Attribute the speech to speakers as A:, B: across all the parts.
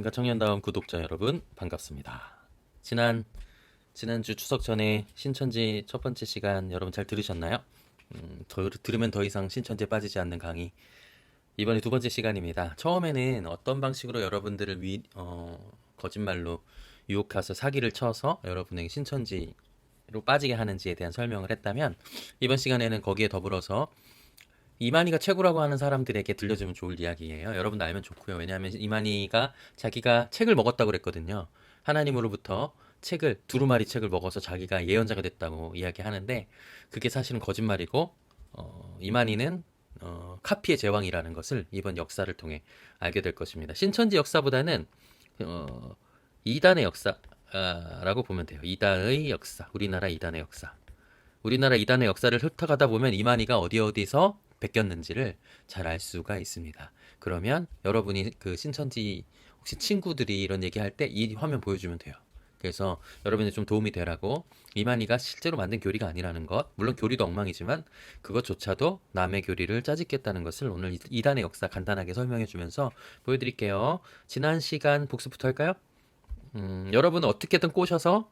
A: 안녕하십니까 청년다운 구독자 여러분 반갑습니다. 지난 지난주 추석 전에 신천지 첫 번째 시간 여러분 잘 들으셨나요? 음, 더, 들으면 더 이상 신천지에 빠지지 않는 강의 이번에 두 번째 시간입니다. 처음에는 어떤 방식으로 여러분들을 위, 어, 거짓말로 유혹해서 사기를 쳐서 여러분에게 신천지로 빠지게 하는지에 대한 설명을 했다면 이번 시간에는 거기에 더불어서 이만희가 최고라고 하는 사람들에게 들려주면 좋을 이야기예요. 여러분도 알면 좋고요. 왜냐하면 이만희가 자기가 책을 먹었다고 그랬거든요. 하나님으로부터 책을 두루마리 책을 먹어서 자기가 예언자가 됐다고 이야기하는데 그게 사실은 거짓말이고 어, 이만희는 어, 카피의 제왕이라는 것을 이번 역사를 통해 알게 될 것입니다. 신천지 역사보다는 어, 이단의 역사라고 보면 돼요. 이단의 역사, 우리나라 이단의 역사. 우리나라 이단의 역사를 훑어가다 보면 이만희가 어디 어디서 베꼈는지를 잘 알 수가 있습니다. 그러면 여러분이 그 신천지 혹시 친구들이 이런 얘기할 때 이 화면 보여주면 돼요. 그래서 여러분이 좀 도움이 되라고 이만희가 실제로 만든 교리가 아니라는 것 물론 교리도 엉망이지만 그것조차도 남의 교리를 짜집겠다는 것을 오늘 이단의 역사 간단하게 설명해 주면서 보여드릴게요. 지난 시간 복습부터 할까요? 음, 여러분은 어떻게든 꼬셔서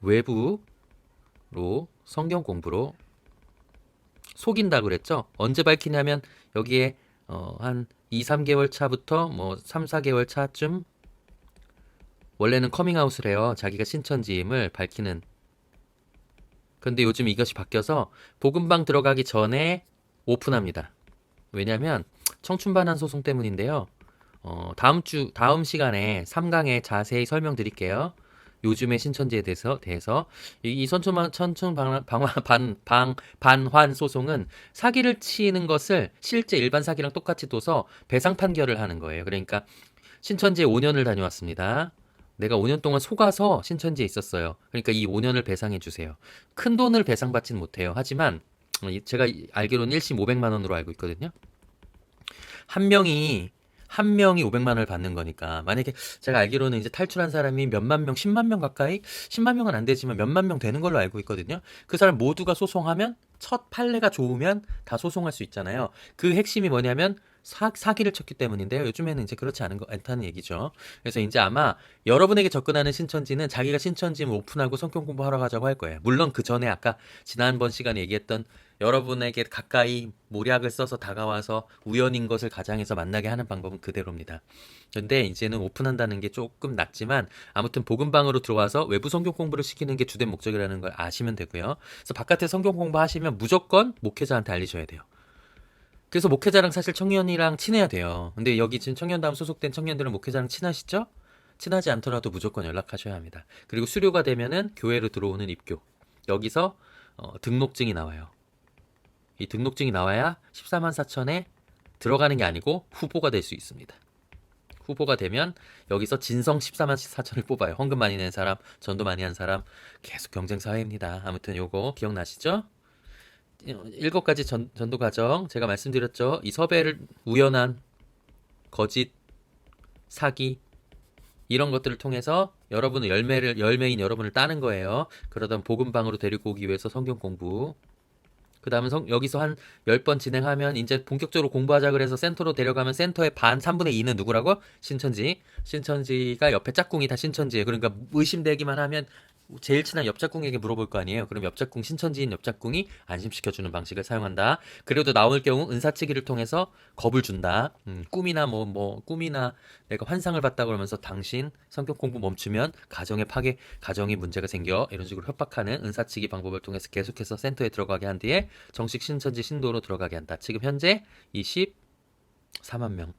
A: 외부로 성경 공부로 속인다 그랬죠? 언제 밝히냐면 여기에 어, 한 2, 3개월 차부터 뭐 3, 4개월 차쯤 원래는 커밍아웃을 해요. 자기가 신천지임을 밝히는. 근데 요즘 이것이 바뀌어서 복음방 들어가기 전에 오픈합니다. 왜냐면 청춘반환 소송 때문인데요. 어, 다음 주 다음 시간에 3강에 자세히 설명드릴게요. 요즘의 신천지에 대해서 대해서 이, 이 선춘 천춘 방, 방, 반, 방, 반환 소송은 사기를 치는 것을 실제 일반 사기랑 똑같이 둬서 배상 판결을 하는 거예요. 그러니까 신천지에 5년을 다녀왔습니다. 내가 5년 동안 속아서 신천지에 있었어요. 그러니까 이 5년을 배상해 주세요. 큰 돈을 배상받진 못해요. 하지만 제가 알기로는 1심 500만 원으로 알고 있거든요. 한 명이 한 명이 500만 원을 받는 거니까 만약에 제가 알기로는 이제 탈출한 사람이 몇만 명, 10만 명 가까이 10만 명은 안 되지만 몇만 명 되는 걸로 알고 있거든요. 그 사람 모두가 소송하면 첫 판례가 좋으면 다 소송할 수 있잖아요. 그 핵심이 뭐냐면 사, 사기를 쳤기 때문인데요. 요즘에는 이제 그렇지 않은 거 않다는 얘기죠. 그래서 이제 아마 여러분에게 접근하는 신천지는 자기가 신천지를 오픈하고 성경 공부하러 가자고 할 거예요. 물론 그 전에 아까 지난번 시간에 얘기했던 여러분에게 가까이 모략을 써서 다가와서 우연인 것을 가장해서 만나게 하는 방법은 그대로입니다. 근데 이제는 오픈한다는 게 조금 낮지만 아무튼 복음방으로 들어와서 외부 성경 공부를 시키는 게 주된 목적이라는 걸 아시면 되고요. 그래서 바깥에 성경 공부하시면 무조건 목회자한테 알리셔야 돼요. 그래서 목회자랑 사실 청년이랑 친해야 돼요. 근데 여기 지금 청년다음 소속된 청년들은 목회자랑 친하시죠? 친하지 않더라도 무조건 연락하셔야 합니다. 그리고 수료가 되면은 교회로 들어오는 입교. 여기서 어, 등록증이 나와요. 이 등록증이 나와야 14만 4천에 들어가는 게 아니고 후보가 될 수 있습니다. 후보가 되면 여기서 진성 14만 4천을 뽑아요. 헌금 많이 낸 사람, 전도 많이 한 사람 계속 경쟁 사회입니다. 아무튼 요거 기억나시죠? 일곱 가지 전, 전도 과정 제가 말씀드렸죠. 이 섭외를 우연한 거짓 사기 이런 것들을 통해서 여러분의 열매를 열매인 여러분을 따는 거예요. 그러던 복음방으로 데리고 오기 위해서 성경 공부 그 다음에 여기서 한 10번 진행하면 이제 본격적으로 공부하자 그래서 센터로 데려가면 센터의 반 3분의 2는 누구라고? 신천지. 신천지가 옆에 짝꿍이 다 신천지예요. 그러니까 의심되기만 하면 제일 친한 옆짝꿍에게 물어볼 거 아니에요. 그럼 옆짝꿍 신천지인 옆짝꿍이 안심시켜주는 방식을 사용한다. 그래도 나올 경우 은사치기를 통해서 겁을 준다. 음, 꿈이나 뭐, 뭐, 꿈이나 내가 환상을 봤다 그러면서 당신 성격 공부 멈추면 가정의 파괴, 가정이 문제가 생겨. 이런 식으로 협박하는 은사치기 방법을 통해서 계속해서 센터에 들어가게 한 뒤에 정식 신천지 신도로 들어가게 한다. 지금 현재 24만 명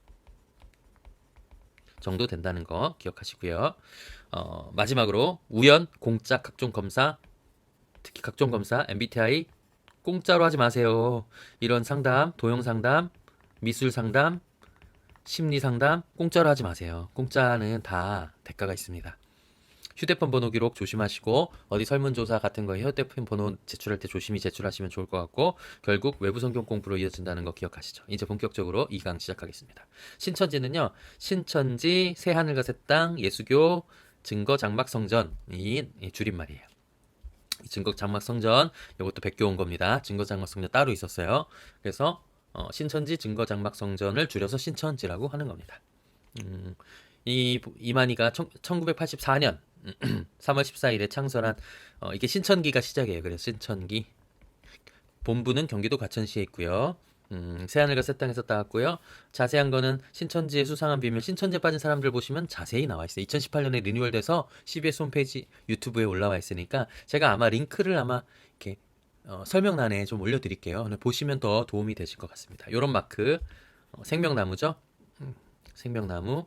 A: 정도 된다는 거 기억하시고요. 어, 마지막으로 우연, 공짜 각종 검사, 특히 각종 검사, MBTI 공짜로 하지 마세요. 이런 상담, 도형 상담, 미술 상담, 심리 상담 공짜로 하지 마세요. 공짜는 다 대가가 있습니다. 휴대폰 번호 기록 조심하시고 어디 설문조사 같은 거 휴대폰 번호 제출할 때 조심히 제출하시면 좋을 것 같고 결국 외부 성경 공부로 이어진다는 거 기억하시죠. 이제 본격적으로 2강 시작하겠습니다. 신천지는요. 신천지 새하늘과 새 땅 예수교 증거 장막 성전이 줄임말이에요. 증거 장막 성전 이것도 백교 온 겁니다. 증거 장막 성전 따로 있었어요. 그래서 어, 신천지 증거 장막 성전을 줄여서 신천지라고 하는 겁니다. 음, 이 이만희가 1984년 3월 14일에 창설한 어, 이게 신천기가 시작이에요. 그래서 신천기 본부는 경기도 과천시에 있고요. 음, 새하늘과 새 땅에서 따왔고요. 자세한 거는 신천지의 수상한 비밀, 신천지에 빠진 사람들 보시면 자세히 나와 있어요. 2018년에 리뉴얼돼서 CBS 홈페이지 유튜브에 올라와 있으니까 제가 아마 링크를 아마 이렇게 어, 설명란에 좀 올려드릴게요. 보시면 더 도움이 되실 것 같습니다. 요런 마크 어, 생명나무죠. 음, 생명나무.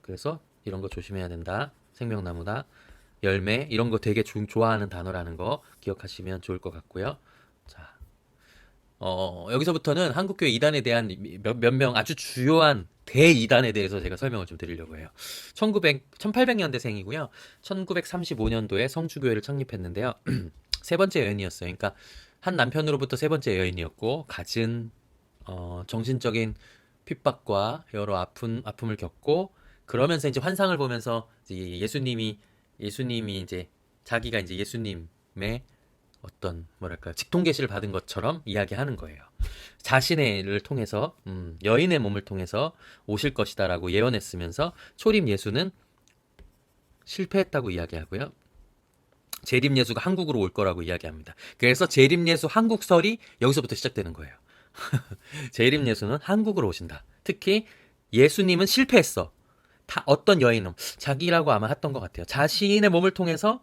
A: 그래서 이런 거 조심해야 된다. 생명나무다. 열매 이런 거 되게 중, 좋아하는 단어라는 거 기억하시면 좋을 것 같고요. 자, 어, 여기서부터는 한국교회 이단에 대한 몇, 몇명 아주 주요한 대이단에 대해서 제가 설명을 좀 드리려고 해요. 1900, 1800년대생이고요. 1935년도에 성주교회를 창립했는데요. 세 번째 여인이었어요. 그러니까 한 남편으로부터 세 번째 여인이었고 갖은 어, 정신적인 핍박과 여러 아픈 아픔을 겪고 그러면서 이제 환상을 보면서 이제 예수님이 예수님이 이제 자기가 이제 예수님의 어떤 뭐랄까 직통 계시를 받은 것처럼 이야기하는 거예요. 자신의를 통해서 음, 여인의 몸을 통해서 오실 것이다라고 예언했으면서 초림 예수는 실패했다고 이야기하고요. 재림 예수가 한국으로 올 거라고 이야기합니다. 그래서 재림 예수 한국설이 여기서부터 시작되는 거예요. 재림 예수는 한국으로 오신다. 특히 예수님은 실패했어. 다 어떤 여인은 자기라고 아마 했던 것 같아요. 자신의 몸을 통해서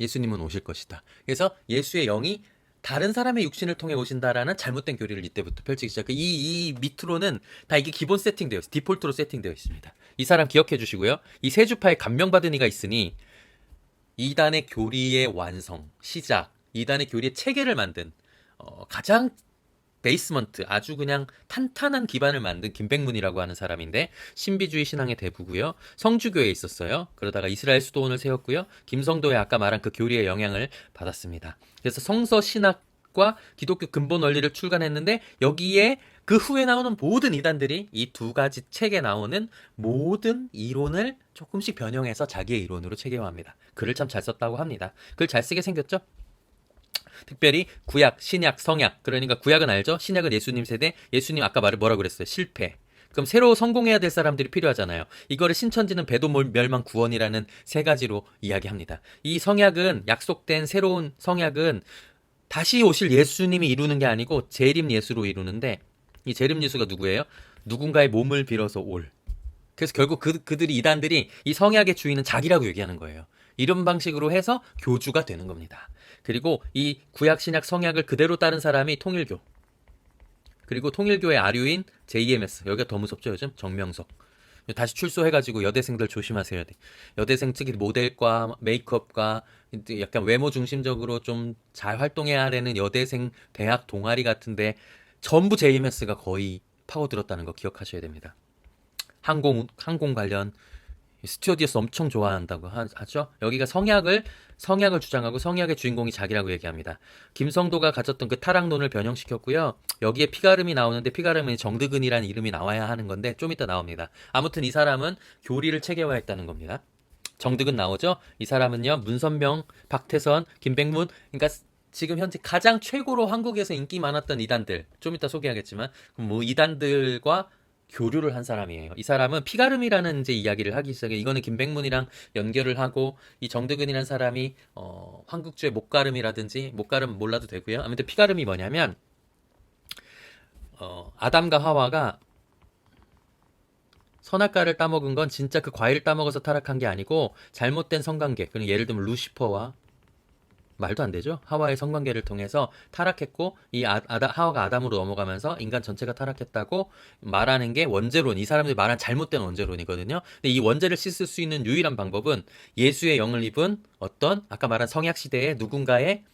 A: 예수님은 오실 것이다. 그래서 예수의 영이 다른 사람의 육신을 통해 오신다라는 잘못된 교리를 이때부터 펼치기 시작. 이, 이 밑으로는 다 이게 기본 세팅되어 있어요. 디폴트로 세팅되어 있습니다. 이 사람 기억해 주시고요. 이 세주파에 감명받은 이가 있으니 이단의 교리의 완성, 시작, 이단의 교리의 체계를 만든 어, 가장 베이스먼트 아주 그냥 탄탄한 기반을 만든 김백문이라고 하는 사람인데 신비주의 신앙의 대부고요. 성주교에 있었어요. 그러다가 이스라엘 수도원을 세웠고요. 김성도의 아까 말한 그 교리의 영향을 받았습니다. 그래서 성서 신학 과 기독교 근본 원리를 출간했는데 여기에 그 후에 나오는 모든 이단들이 이 두 가지 책에 나오는 모든 이론을 조금씩 변형해서 자기의 이론으로 체계화합니다. 글을 참 잘 썼다고 합니다. 글 잘 쓰게 생겼죠? 특별히 구약, 신약, 성약. 그러니까 구약은 알죠? 신약은 예수님 세대. 예수님 아까 말을 뭐라 그랬어요? 실패. 그럼 새로 성공해야 될 사람들이 필요하잖아요. 이거를 신천지는 배도 멸망 구원이라는 세 가지로 이야기합니다. 이 성약은 약속된 새로운 성약은 다시 오실 예수님이 이루는 게 아니고 재림 예수로 이루는데 이 재림 예수가 누구예요? 누군가의 몸을 빌어서 올. 그래서 결국 그, 그들이 이단들이 이 성약의 주인은 자기라고 얘기하는 거예요. 이런 방식으로 해서 교주가 되는 겁니다. 그리고 이 구약 신약 성약을 그대로 따른 사람이 통일교. 그리고 통일교의 아류인 JMS. 여기가 더 무섭죠, 요즘? 정명석. 다시 출소해가지고 여대생들 조심하세요. 여대생 특히 모델과 메이크업과 약간 외모 중심적으로 좀 잘 활동해야 되는 여대생 대학 동아리 같은데 전부 JMS가 거의 파고들었다는 거 기억하셔야 됩니다. 항공 항공 관련 스튜어디스 엄청 좋아한다고 하 죠. 여기가 성약을 성약을 주장하고 성약의 주인공이 자기라고 얘기합니다. 김성도가 가졌던 그 타락론을 변형시켰고요. 여기에 피가름이 나오는데 피가름은 정드근이라는 이름이 나와야 하는 건데 좀 이따 나옵니다. 아무튼 이 사람은 교리를 체계화했다는 겁니다. 정득은 나오죠. 이 사람은요 문선명, 박태선, 김백문, 그러니까 지금 현재 가장 최고로 한국에서 인기 많았던 이단들 좀 이따 소개하겠지만 뭐 이단들과 교류를 한 사람이에요. 이 사람은 피가름이라는 이제 이야기를 하기 시작해. 이거는 김백문이랑 연결을 하고 이 정득은이라는 사람이 어, 한국주의 목가름이라든지 목가름 몰라도 되고요. 아무튼 피가름이 뭐냐면 어, 아담과 하와가 선악과를 따먹은 건 진짜 그 과일을 따먹어서 타락한 게 아니고 잘못된 성관계. 그럼 예를 들면 루시퍼와 말도 안 되죠. 하와의 성관계를 통해서 타락했고 이 아, 아다, 하와가 아담으로 넘어가면서 인간 전체가 타락했다고 말하는 게 원죄론. 이 사람들이 말한 잘못된 원죄론이거든요. 근데 이 원죄를 씻을 수 있는 유일한 방법은 예수의 영을 입은 어떤 아까 말한 성약 시대에 누군가의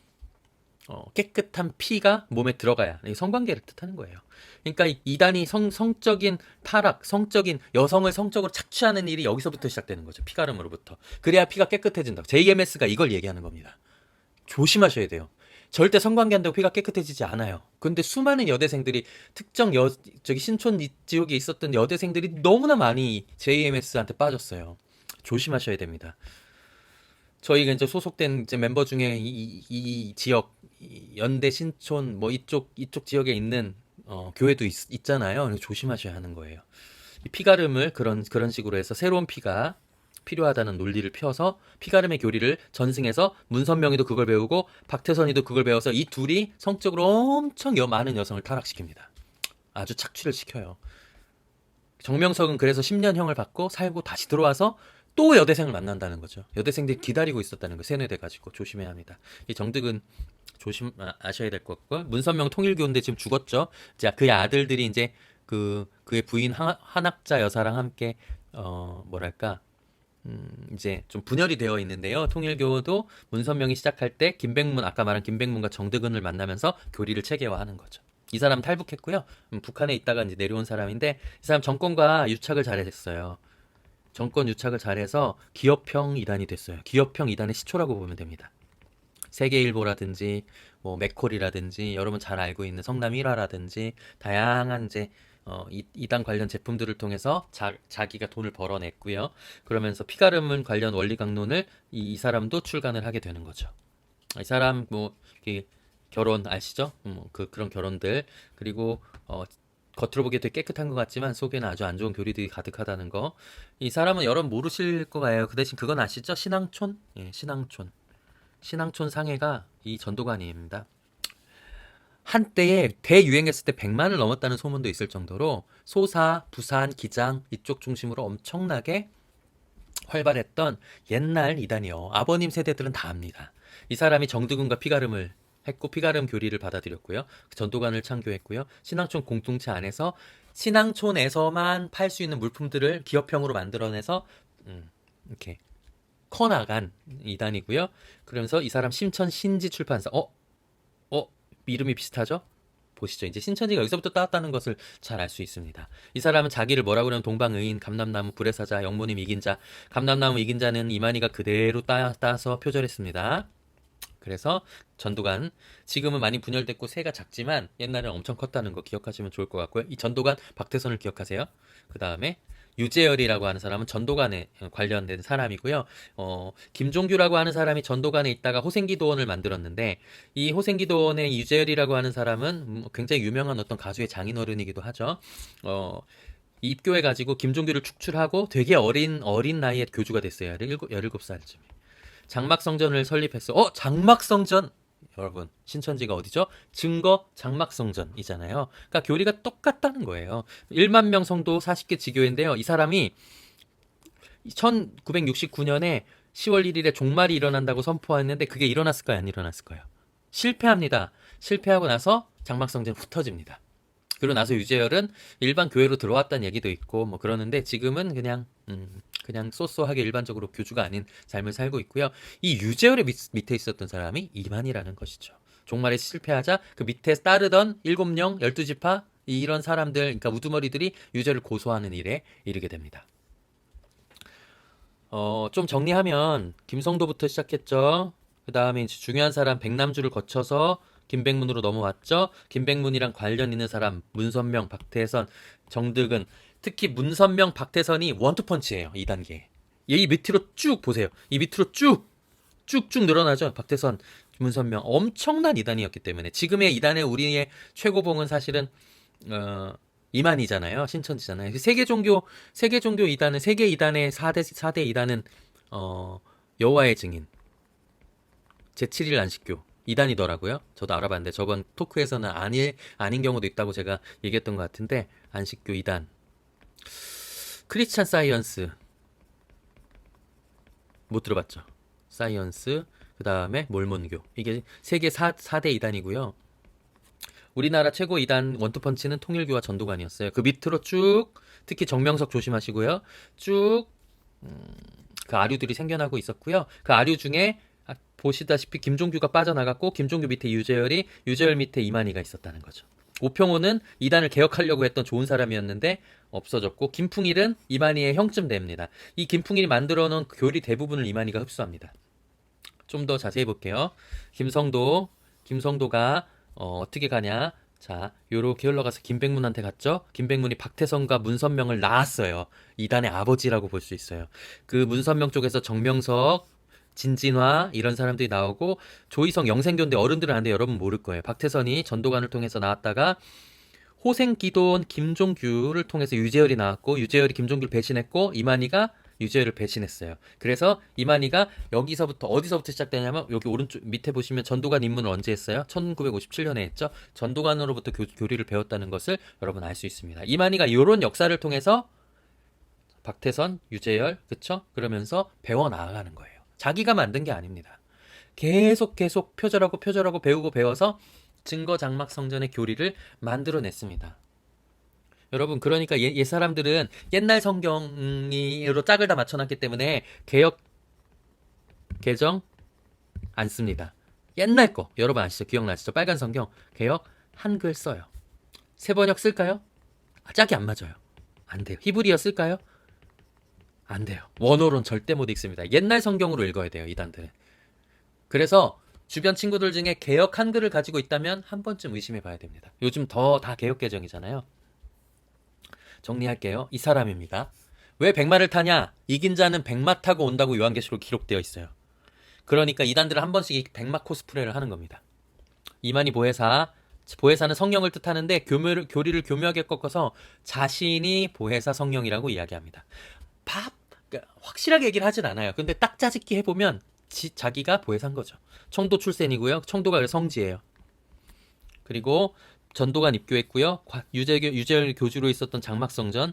A: 어, 깨끗한 피가 몸에 들어가야 성관계를 뜻하는 거예요. 그러니까 이단이 성, 성적인 타락, 성적인 여성을 성적으로 착취하는 일이 여기서부터 시작되는 거죠. 피가름으로부터. 그래야 피가 깨끗해진다. JMS가 이걸 얘기하는 겁니다. 조심하셔야 돼요. 절대 성관계 한다고 피가 깨끗해지지 않아요. 근데 수많은 여대생들이 특정 여 저기 신촌 지역에 있었던 여대생들이 너무나 많이 JMS한테 빠졌어요. 조심하셔야 됩니다. 저희가 이제 소속된 이제 멤버 중에 이, 이, 이 지역 연대 신촌 뭐 이쪽 이쪽 지역에 있는 어, 교회도 있, 잖아요 조심하셔야 하는 거예요. 이 피가름을 그런 그런 식으로 해서 새로운 피가 필요하다는 논리를 펴서 피가름의 교리를 전승해서 문선명이도 그걸 배우고 박태선이도 그걸 배워서 이 둘이 성적으로 엄청 여, 많은 여성을 타락시킵니다. 아주 착취를 시켜요. 정명석은 그래서 10년형을 받고 살고 다시 들어와서 또 여대생을 만난다는 거죠. 여대생들이 기다리고 있었다는 거 세뇌돼 가지고 조심해야 합니다. 이 정득은 조심 아, 아셔야 될 것 같고 문선명 통일교인데 지금 죽었죠. 자 그의 아들들이 이제 그 그의 부인 한, 한학자 여사랑 함께 어 뭐랄까 음, 이제 좀 분열이 되어 있는데요. 통일교도 문선명이 시작할 때 김백문 아까 말한 김백문과 정득은을 만나면서 교리를 체계화하는 거죠. 이 사람 탈북했고요. 음, 북한에 있다가 이제 내려온 사람인데 이 사람 정권과 유착을 잘했어요. 정권 유착을 잘해서 기업형 이단이 됐어요. 기업형 이단의 시초라고 보면 됩니다. 세계일보라든지 뭐 맥콜이라든지 여러분 잘 알고 있는 성남 1화라든지 다양한 이제 어, 이, 이단 관련 제품들을 통해서 자, 자기가 돈을 벌어냈고요. 그러면서 피가름은 관련 원리 강론을 이, 이 사람도 출간을 하게 되는 거죠. 이 사람 뭐 결혼 아시죠? 음, 그 그런 결혼들 그리고 어, 겉으로 보기에 되게 깨끗한 것 같지만 속에는 아주 안 좋은 교리들이 가득하다는 거. 이 사람은 여러분 모르실 거예요. 그 대신 그건 아시죠? 신앙촌? 예, 신앙촌. 신앙촌 상해가 이 전도관입니다. 한때에 대유행했을 때 100만을 넘었다는 소문도 있을 정도로 소사, 부산, 기장 이쪽 중심으로 엄청나게 활발했던 옛날 이단이요. 아버님 세대들은 다 압니다. 이 사람이 정두근과 피가름을 했고 피가름 교리를 받아들였고요. 전도관을 창교했고요. 신앙촌 공동체 안에서 신앙촌에서만 팔 수 있는 물품들을 기업형으로 만들어내서 음, 이렇게 커 나간 이단이고요. 그러면서 이 사람 심천 신지 출판사 어? 어? 이름이 비슷하죠? 보시죠. 이제 신천지가 여기서부터 따왔다는 것을 잘 알 수 있습니다. 이 사람은 자기를 뭐라고 그러면 동방의인, 감남나무, 불의 사자, 영모님 이긴 자. 감남나무 이긴 자는 이만희가 그대로 따, 따서 표절했습니다. 그래서 전도관 지금은 많이 분열됐고 새가 작지만 옛날에는 엄청 컸다는 거 기억하시면 좋을 것 같고요. 이 전도관 박태선을 기억하세요. 그 다음에 유재열이라고 하는 사람은 전도관에 관련된 사람이고요. 어, 김종규라고 하는 사람이 전도관에 있다가 호생기도원을 만들었는데 이 호생기도원의 유재열이라고 하는 사람은 음, 굉장히 유명한 어떤 가수의 장인어른이기도 하죠. 어, 입교해 가지고 김종규를 축출하고 되게 어린 어린 나이에 교주가 됐어요. 17살쯤에. 장막성전을 설립했어. 어, 장막성전. 여러분, 신천지가 어디죠? 증거 장막성전이잖아요. 그러니까 교리가 똑같다는 거예요. 1만 명 성도 40개 지교인데요. 이 사람이 1969년에 10월 1일에 종말이 일어난다고 선포했는데 그게 일어났을까요? 안 일어났을까요? 실패합니다. 실패하고 나서 장막성전 흩어집니다. 그리고 나서 유재열은 일반 교회로 들어왔다는 얘기도 있고 뭐 그러는데 지금은 그냥 음, 그냥 쏘쏘하게 일반적으로 교주가 아닌 삶을 살고 있고요. 이 유재열의 밑, 밑에 있었던 사람이 이만이라는 것이죠. 종말에 실패하자 그 밑에 따르던 일곱 명, 열두 지파 이런 사람들, 그러니까 우두머리들이 유재를 고소하는 일에 이르게 됩니다. 어, 좀 정리하면 김성도부터 시작했죠. 그 다음에 중요한 사람 백남주를 거쳐서 김백문으로 넘어왔죠. 김백문이랑 관련 있는 사람 문선명, 박태선, 정득은 특히 문선명, 박태선이 원투펀치예요. 2단계. 이 밑으로 쭉 보세요. 이 밑으로 쭉 쭉쭉 늘어나죠. 박태선, 문선명 엄청난 2단이었기 때문에 지금의 2단의 우리의 최고봉은 사실은 어 이만이잖아요. 신천지잖아요. 세계 종교 세계 종교 2단은 세계 2단의 4대 4대 2단은 어 여호와의 증인 제7일 안식교 2단이더라고요. 저도 알아봤는데 저번 토크에서는 아니, 아닌 경우도 있다고 제가 얘기했던 것 같은데 안식교 2단 크리스찬 사이언스 못 들어봤죠. 사이언스 그 다음에 몰몬교 이게 세계 4, 4대 2단이고요. 우리나라 최고 2단 원투펀치는 통일교와 전도관이었어요. 그 밑으로 쭉 특히 정명석 조심하시고요. 쭉 음, 그 아류들이 생겨나고 있었고요. 그 아류 중에 아, 보시다시피 김종규가 빠져나갔고 김종규 밑에 유재열이 유재열 밑에 이만희가 있었다는 거죠. 오평호는 이단을 개혁하려고 했던 좋은 사람이었는데 없어졌고 김풍일은 이만희의 형쯤 됩니다. 이 김풍일이 만들어 놓은 교리 대부분을 이만희가 흡수합니다. 좀 더 자세히 볼게요. 김성도 김성도가 어, 어떻게 가냐? 자, 요렇게 흘러가서 김백문한테 갔죠. 김백문이 박태성과 문선명을 낳았어요. 이단의 아버지라고 볼 수 있어요. 그 문선명 쪽에서 정명석 진진화 이런 사람들이 나오고 조희성 영생교인데 어른들은 아는데 여러분 모를 거예요. 박태선이 전도관을 통해서 나왔다가 호생기돈 김종규를 통해서 유재열이 나왔고 유재열이 김종규를 배신했고 이만희가 유재열을 배신했어요. 그래서 이만희가 여기서부터 어디서부터 시작되냐면 여기 오른쪽 밑에 보시면 전두관 입문을 언제 했어요? 1957년에 했죠. 전두관으로부터 교, 교리를 배웠다는 것을 여러분 알 수 있습니다. 이만희가 이런 역사를 통해서 박태선, 유재열, 그쵸? 그러면서 배워 나아가는 거예요. 자기가 만든 게 아닙니다. 계속 계속 표절하고 표절하고 배우고 배워서 증거 장막 성전의 교리를 만들어냈습니다. 여러분 그러니까 옛, 옛 사람들은 옛날 성경으로 짝을 다 맞춰놨기 때문에 개혁 개정 안 씁니다. 옛날 거 여러분 아시죠? 기억나시죠? 빨간 성경 개혁 한글 써요. 세 번역 쓸까요? 아, 짝이 안 맞아요. 안 돼요. 히브리어 쓸까요? 안 돼요. 원어로는 절대 못 읽습니다. 옛날 성경으로 읽어야 돼요. 이단들은. 그래서 주변 친구들 중에 개혁 한글을 가지고 있다면 한 번쯤 의심해 봐야 됩니다. 요즘 더 다 개혁 개정이잖아요. 정리할게요. 이 사람입니다. 왜 백마를 타냐? 이긴 자는 백마 타고 온다고 요한계시록 기록되어 있어요. 그러니까 이단들은 한 번씩 이 백마 코스프레를 하는 겁니다. 이만희 보혜사, 보혜사는 성령을 뜻하는데 교묘를, 교리를 교묘하게 꺾어서 자신이 보혜사 성령이라고 이야기합니다. 밥, 그러니까 확실하게 얘기를 하진 않아요. 근데 딱 짜집기 해보면 지, 자기가 보혜사인 거죠. 청도 출생이고요. 청도가 성지예요. 그리고 전도관 입교했고요. 과- 유재교, 유재열 교주로 있었던 장막성전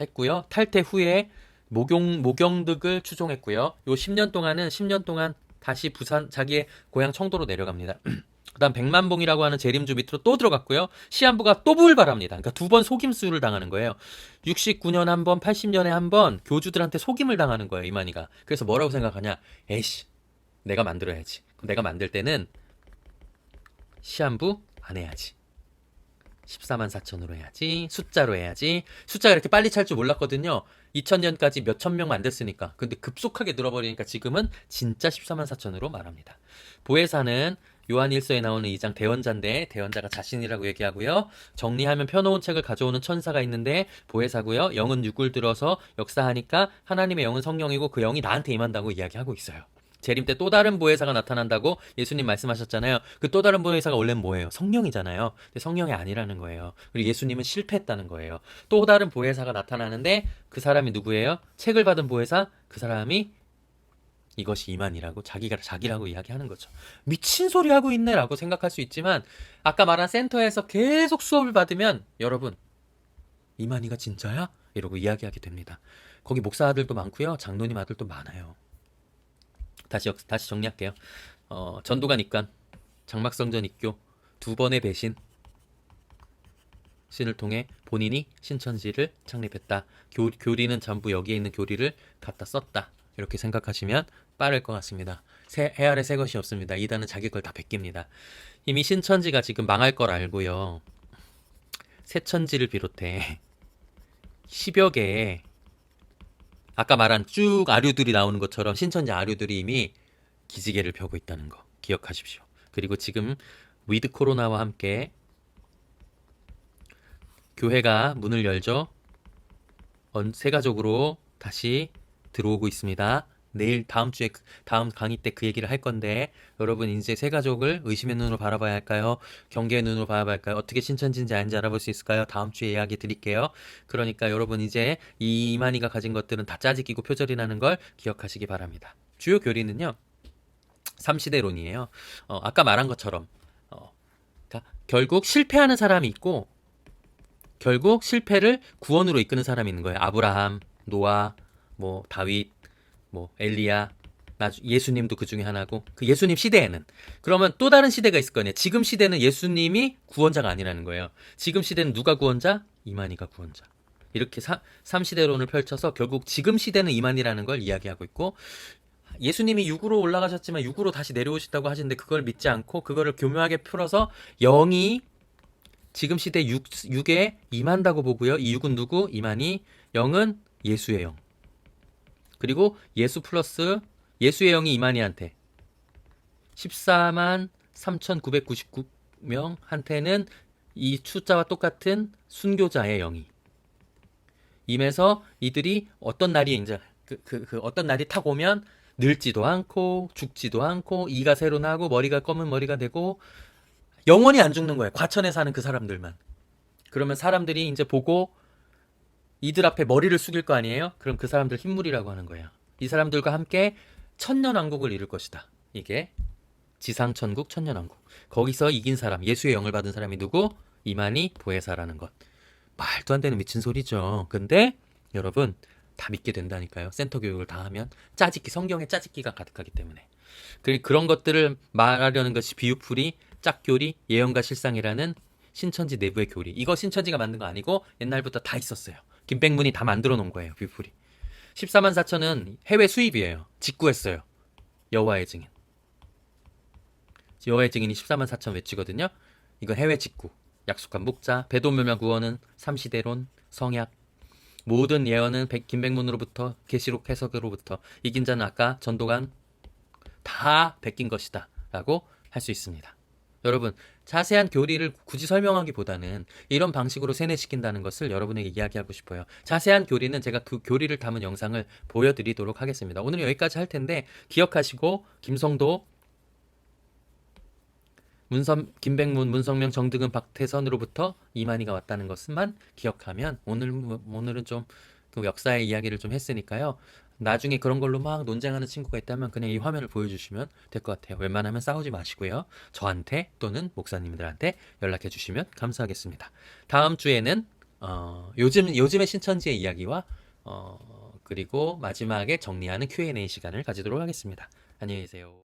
A: 했고요. 탈퇴 후에 모경 모경득을 추종했고요. 요 10년 동안은 10년 동안 다시 부산 자기의 고향 청도로 내려갑니다. 그다음 백만봉이라고 하는 재림주 밑으로 또 들어갔고요. 시한부가 또 부을바랍니다. 그러니까 두 번 속임수를 당하는 거예요. 69년 한 번, 80년에 한 번 교주들한테 속임을 당하는 거예요. 이만희가. 그래서 뭐라고 생각하냐? 에이씨, 내가 만들어야지. 내가 만들 때는 시한부 안 해야지. 14만 4천으로 해야지. 숫자로 해야지. 숫자가 이렇게 빨리 찰 줄 몰랐거든요. 2000년까지 몇천 명 만들었으니까. 근데 급속하게 늘어버리니까 지금은 진짜 14만 4천으로 말합니다. 보혜사는 요한 1서에 나오는 이 장 대원자인데 대원자가 자신이라고 얘기하고요. 정리하면 펴놓은 책을 가져오는 천사가 있는데 보혜사고요. 영은 육을 들어서 역사하니까 하나님의 영은 성령이고 그 영이 나한테 임한다고 이야기하고 있어요. 재림 때 또 다른 보혜사가 나타난다고 예수님 말씀하셨잖아요. 그 또 다른 보혜사가 원래는 뭐예요? 성령이잖아요. 근데 성령이 아니라는 거예요. 그리고 예수님은 실패했다는 거예요. 또 다른 보혜사가 나타나는데 그 사람이 누구예요? 책을 받은 보혜사? 그 사람이 이것이 이만이라고 자기가 자기라고 이야기하는 거죠. 미친 소리 하고 있네라고 생각할 수 있지만 아까 말한 센터에서 계속 수업을 받으면 여러분 이만희가 진짜야? 이러고 이야기하게 됩니다. 거기 목사 아들도 많고요. 장로님 아들도 많아요. 다시 역- 다시 정리할게요. 어, 전도관 입관, 장막성전 입교, 두 번의 배신 신을 통해 본인이 신천지를 창립했다. 교, 교리는 전부 여기에 있는 교리를 갖다 썼다. 이렇게 생각하시면 빠를 것 같습니다. 새, 해 아래 새 것이 없습니다. 이단은 자기 걸 다 베낍니다. 이미 신천지가 지금 망할 걸 알고요. 새천지를 비롯해 10여 개의 아까 말한 쭉 아류들이 나오는 것처럼 신천지 아류들이 이미 기지개를 펴고 있다는 거 기억하십시오. 그리고 지금 위드 코로나와 함께 교회가 문을 열죠. 언- 세가족으로 다시 들어오고 있습니다. 내일 다음 주에 그- 다음 강의 때 그 얘기를 할 건데 여러분 이제 세 가족을 의심의 눈으로 바라봐야 할까요? 경계의 눈으로 바라봐야 할까요? 어떻게 신천지인지 아닌지 알아볼 수 있을까요? 다음 주에 이야기 드릴게요. 그러니까 여러분 이제 이 이만희가 가진 것들은 다 짜집기고 표절이라는 걸 기억하시기 바랍니다. 주요 교리는요. 삼시대론이에요. 어, 아까 말한 것처럼 어, 그러니까 결국 실패하는 사람이 있고 결국 실패를 구원으로 이끄는 사람이 있는 거예요. 아브라함, 노아, 뭐 다윗, 뭐 엘리야, 예수님도 그 중에 하나고 그 예수님 시대에는 그러면 또 다른 시대가 있을 거 아니에요. 지금 시대는 예수님이 구원자가 아니라는 거예요. 지금 시대는 누가 구원자? 이만희가 구원자. 이렇게 사, 3시대론을 펼쳐서 결국 지금 시대는 이만희라는 걸 이야기하고 있고 예수님이 육으로 올라가셨지만 육으로 다시 내려오셨다고 하시는데 그걸 믿지 않고 그거를 교묘하게 풀어서 영이 지금 시대 육, 육에 임한다고 보고요. 이 육은 누구? 이만희. 영은 예수의 영. 그리고 예수 플러스 예수의 영이 이만희한테 14만 3,999명한테는 이 숫자와 똑같은 순교자의 영이 임해서 이들이 어떤 날이 이제 그, 그, 그 어떤 날이 타고 오면 늙지도 않고 죽지도 않고 이가 새로 나고 머리가 검은 머리가 되고 영원히 안 죽는 거예요. 과천에 사는 그 사람들만. 그러면 사람들이 이제 보고 이들 앞에 머리를 숙일 거 아니에요? 그럼 그 사람들 흰물이라고 하는 거예요. 이 사람들과 함께 천년 왕국을 이룰 것이다. 이게 지상 천국 천년 왕국. 거기서 이긴 사람, 예수의 영을 받은 사람이 누구? 이만희 보혜사라는 것. 말도 안 되는 미친 소리죠. 근데 여러분 다 믿게 된다니까요. 센터 교육을 다 하면 짜집기 성경에 짜집기가 가득하기 때문에. 그 그런 것들을 말하려는 것이 비유풀이, 짝교리, 예언과 실상이라는 신천지 내부의 교리. 이거 신천지가 만든 거 아니고 옛날부터 다 있었어요. 김백문이 다 만들어 놓은 거예요. 비유풀이. 14만 4천은 해외 수입이에요. 직구했어요. 여호와의 증인. 여호와의 증인이 14만 4천 외치거든요. 이건 해외 직구. 약속한 목자, 배도묘명 구원은 삼시대론, 성약, 모든 예언은 백- 김백문으로부터 계시록 해석으로부터 이긴 자는 아까 전도관 다 베낀 것이다 라고 할 수 있습니다. 여러분 자세한 교리를 굳이 설명하기보다는 이런 방식으로 세뇌시킨다는 것을 여러분에게 이야기하고 싶어요. 자세한 교리는 제가 그 교리를 담은 영상을 보여드리도록 하겠습니다. 오늘 여기까지 할 텐데 기억하시고 김성도 문선 김백문, 문성명, 정득은, 박태선으로부터 이만희가 왔다는 것만 기억하면 오늘 오늘은 좀 그 역사의 이야기를 좀 했으니까요. 나중에 그런 걸로 막 논쟁하는 친구가 있다면 그냥 이 화면을 보여주시면 될 것 같아요. 웬만하면 싸우지 마시고요. 저한테 또는 목사님들한테 연락해 주시면 감사하겠습니다. 다음 주에는 어, 요즘 요즘의 신천지의 이야기와 어, 그리고 마지막에 정리하는 Q&A 시간을 가지도록 하겠습니다. 안녕히 계세요.